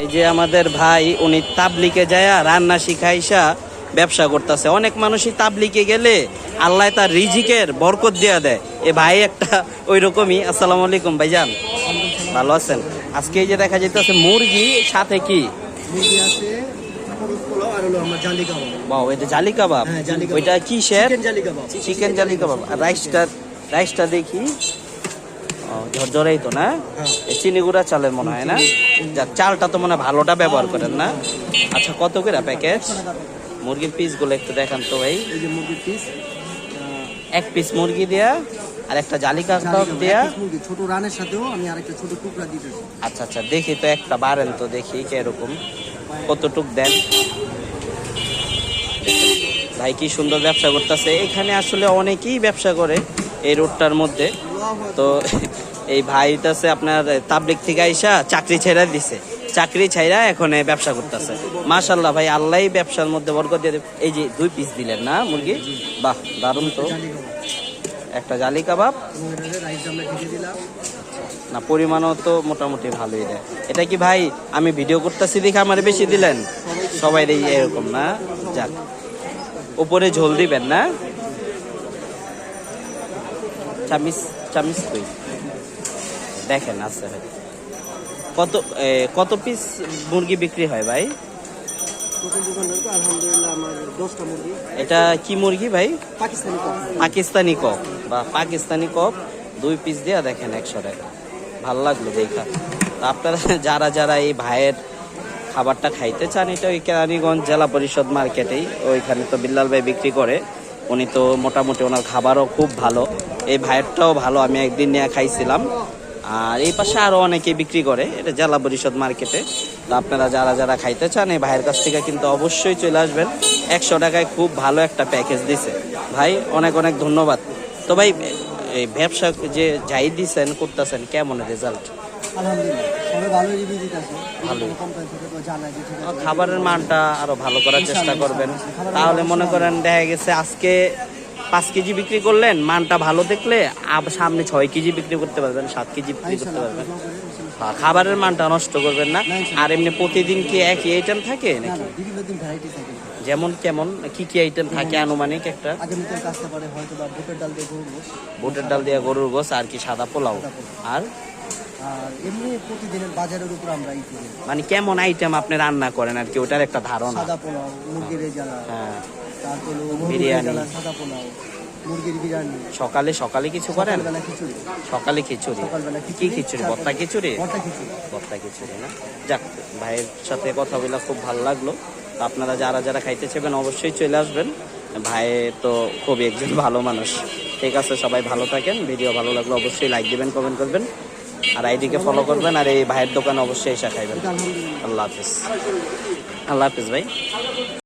এই যে আমাদের ভাই উনি তাবলিকে যায় রান্না শিখাইসা ব্যবসা করতেছে। অনেক মানুষই তাবলিকে গেলে আল্লাহ তার রিজিকের বরকত দিয়া দেয়। এ ভাই একটা ওই রকমই আসসালামু আলাইকুম ভাইজান। ভালো আছেন? আজকে এই যে দেখা যাইতেছে মুরগি সাথে কি? বাও এটা জালি কাবাব। ওইটা কি শের চিকেন জালি কাবাব। রাইসটা রাইসটা দেখি। ঝরঝরেই তো না। চিনি গুঁড়া চালের মনে হয় না? যাক চালটা তো মনে ভালোটা ব্যবহার করেন না? আচ্ছা কত করে প্যাকেজ মুরগির পিসগুলো একটু দেখান তো ভাই। মুরগির পিস এক পিস মুরগি দেয়া আর একটা জালি কাবাব দেয়া। ছোট রানের সাথেও আমি আরেকটা ছোট টুকরা দিতেছি আচ্ছা আচ্ছা দেখি তো একটা বাড়েন তো দেখি কীরকম। কতটুক দেন? ভাই কি সুন্দর ব্যবসা করতেছে। এখানে আসলে অনেকেই ব্যবসা করে এই রোডটার মধ্যে। তো এই ভাইটাছে আপনার তাবলিক থেকে আইসা চাকরি ছেড়ে দিছে। চাকরি ছাইরা এখন ব্যবসা করতেছে। মাশাল্লাহ ভাই, আল্লাহ ব্যবসার মধ্যে বরকত দিয়ে এই যে দুই পিস দিলেন না মুরগি? বাহ, দারুণ তো। একটা জালি কাবাব। না, পরিমাণও তো মোটামুটি ভালোই দেয়। এটা কি ভাই, আমি ভিডিও করতেছি দেখে আমার বেশি দিলেন? সবাই এরকম না? যাক। উপরে ঝোল দিবেন না? চামিচ কই? দেখেন আছে ভাই। কত কত পিস মুরগি বিক্রি হয় ভাই? এটা কি মুরগি ভাই? পাকিস্তানি পাকিস্তানি কক। বা পাকিস্তানি কক দুই পিস দেওয়া দেখেন একশো টাকা ভালো লাগল দেখা। তা আপনারা যারা যারা এই ভাইয়ের খাবারটা খাইতে চান এটা ওই কেরানীগঞ্জ জেলা পরিষদ মার্কেটেই ওইখানে তো বিল্লাল ভাই বিক্রি করে। উনি তো মোটামুটি ওনার খাবারও খুব ভালো। এই ভাইয়েরটাও ভালো আমি একদিন নিয়ে খাইছিলাম। আর এই পাশে আরও অনেকে বিক্রি করে এটা জেলা পরিষদ মার্কেটে। তো আপনারা যারা যারা খাইতে চান এই ভাইয়ের কাছ থেকে কিন্তু অবশ্যই চলে আসবেন। একশো টাকায় খুব ভালো একটা প্যাকেজ দিছে। ভাই অনেক অনেক ধন্যবাদ। তো ভাই এই ব্যবসা যে যাই দিছেন করতেছেন কেমন রেজাল্ট খাবারের মানটা আরও ভালো করার চেষ্টা করবেন। তাহলে মনে করেন দেখা গেছে আজকে পাঁচ কেজি বিক্রি করলেন মানটা ভালো দেখলে সামনে ছয় কেজি বিক্রি করতে পারবেন সাত কেজি বিক্রি করতে পারবেন। হ্যাঁ, খাবারের মানটা নষ্ট করবেন না। আর এমনি প্রতিদিন কি একই আইটেম থাকে নাকি? যেমন কেমন কি কি আইটেম থাকে আনুমানিক একটা? বুটের ডাল দিয়ে গরুর গোস আর কি সাদা পোলাও। আর? আর এমনি প্রতিদিনের বাজারের উপর আমরা মানে কেমন আইটেম আপনি রান্না করেন আর কি ওটার একটা ধারণা। সাদা পোলাও মুরগির রেজালা হ্যাঁ। বিরিয়ানি। সাদা পোলাও মুরগির বিরিয়ানি। সকালে সকালে কিছু করেন? সকালে খিচুড়ি? কি খিচুড়ি বত্তা খিচুড়ি? বত্তা খিচুড়ি। না? যাক ভাইয়ের সাথে কথা বলে খুব ভালো লাগল। আপনারা যারা যারা খাইতে চাইবেন অবশ্যই চলে আসবেন। ভাই তো খুবই একজন ভালো মানুষ। ঠিক আছে সবাই ভালো থাকেন। ভিডিও ভালো লাগল অবশ্যই লাইক দিবেন কমেন্ট করবেন। আর আইডিকে ফলো করবেন আর এই ভাইয়ের দোকানে অবশ্যই এসে খাইবেন। আল্লাহ হাফিজ। আল্লাহ হাফিজ ভাই।